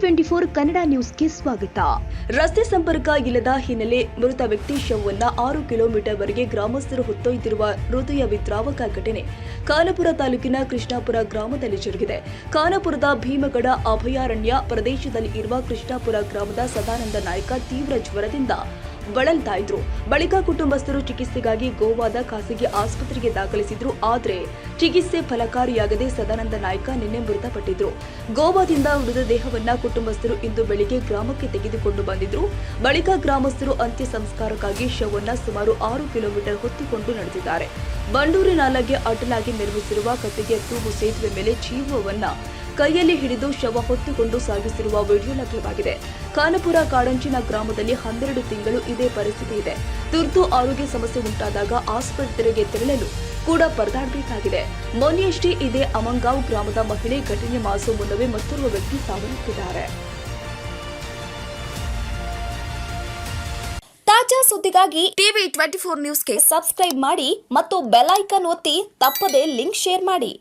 Twenty four Kannada ನ್ಯೂಸ್ಗೆ ಸ್ವಾಗತ. ರಸ್ತೆ ಸಂಪರ್ಕ ಇಲ್ಲದ ಹಿನ್ನೆಲೆ ಮೃತ ವ್ಯಕ್ತಿ ಶವವನ್ನ ಆರು ಕಿಲೋಮೀಟರ್ ವರೆಗೆ ಗ್ರಾಮಸ್ಥರು ಹೊತ್ತೊಯ್ದಿರುವ ಹೃದಯ ವಿದ್ರಾವಕ ಘಟನೆ ಕಾನಪುರ ತಾಲೂಕಿನ ಕೃಷ್ಣಾಪುರ ಗ್ರಾಮದಲ್ಲಿ ಜರುಗಿದೆ. ಕಾನಪುರದ ಭೀಮಗಡ ಅಭಯಾರಣ್ಯ ಪ್ರದೇಶದಲ್ಲಿ ಇರುವ ಕೃಷ್ಣಾಪುರ ಗ್ರಾಮದ ಸದಾನಂದ ನಾಯ್ಕ ತೀವ್ರ ಜ್ವರದಿಂದ ಬಳಲ್ತಾ ಇದ್ರು ಬಳಿಕ ಕುಟುಂಬಸ್ಥರು ಚಿಕಿತ್ಸೆಗಾಗಿ ಗೋವಾದ ಖಾಸಗಿ ಆಸ್ಪತ್ರೆಗೆ ದಾಖಲಿಸಿದ್ರು. ಆದರೆ ಚಿಕಿತ್ಸೆ ಫಲಕಾರಿಯಾಗದೆ ಸದಾನಂದ ನಾಯ್ಕ ನಿನ್ನೆ ಮೃತಪಟ್ಟಿದ್ರು. ಗೋವಾದಿಂದ ಮೃತದೇಹವನ್ನ ಕುಟುಂಬಸ್ಥರು ಇಂದು ಬೆಳಿಗ್ಗೆ ಗ್ರಾಮಕ್ಕೆ ತೆಗೆದುಕೊಂಡು ಬಂದಿದ್ರು. ಬಳಿಕ ಗ್ರಾಮಸ್ಥರು ಅಂತ್ಯ ಸಂಸ್ಕಾರಕ್ಕಾಗಿ ಶವನ್ನ ಸುಮಾರು ಆರು ಕಿಲೋಮೀಟರ್ ಹೊತ್ತಿಕೊಂಡು ನಡೆದಿದ್ದಾರೆ. ಬಂಡೂರಿನಾಲೆಗೆ ಅಟಲಾಗಿ ನಿರ್ಮಿಸಿರುವ ಕಟ್ಟಿಗೆ ತೂಗು ಸೇತುವೆ ಮೇಲೆ ಜೀವವನ್ನ ಕೈಯಲ್ಲಿ ಹಿಡಿದು ಶವ ಹೊತ್ತುಕೊಂಡು ಸಾಗಿಸಿರುವ ವಿಡಿಯೋ ಲಭ್ಯವಾಗಿದೆ ಖಾನಪುರ ಕಾಡಂಚಿನ ಗ್ರಾಮದಲ್ಲಿ ಹನ್ನೆರಡು ತಿಂಗಳು ಇದೇ ಪರಿಸ್ಥಿತಿ ಇದೆ. ತುರ್ತು ಆರೋಗ್ಯ ಸಮಸ್ಯೆ ಉಂಟಾದಾಗ ಆಸ್ಪತ್ರೆಗೆ ತೆರಳಲು ಕೂಡ ಪರದಾಡಬೇಕಾಗಿದೆ. ಮೊನ್ನೆಯಷ್ಟೇ ಇದೇ ಅಮಂಗಾವ್ ಗ್ರಾಮದ ಮಹಿಳೆ ಘಟನೆ ಮಾಸು ಮುನ್ನವೇ ಮತ್ತೋರ್ವ ವ್ಯಕ್ತಿ ಸಾವನ್ನಪ್ಪಿದ್ದಾರೆ. ತಾಜಾ ಸುದ್ದಿಗಾಗಿ ಟಿವಿ ಟ್ವೆಂಟಿ ಫೋರ್ ನ್ಯೂಸ್ಗೆ ಸಬ್ಸ್ಕ್ರೈಬ್ ಮಾಡಿ ಮತ್ತು ಬೆಲ್ ಐಕನ್ ಒತ್ತಿ ತಪ್ಪದೇ ಲಿಂಕ್ ಶೇರ್ ಮಾಡಿ.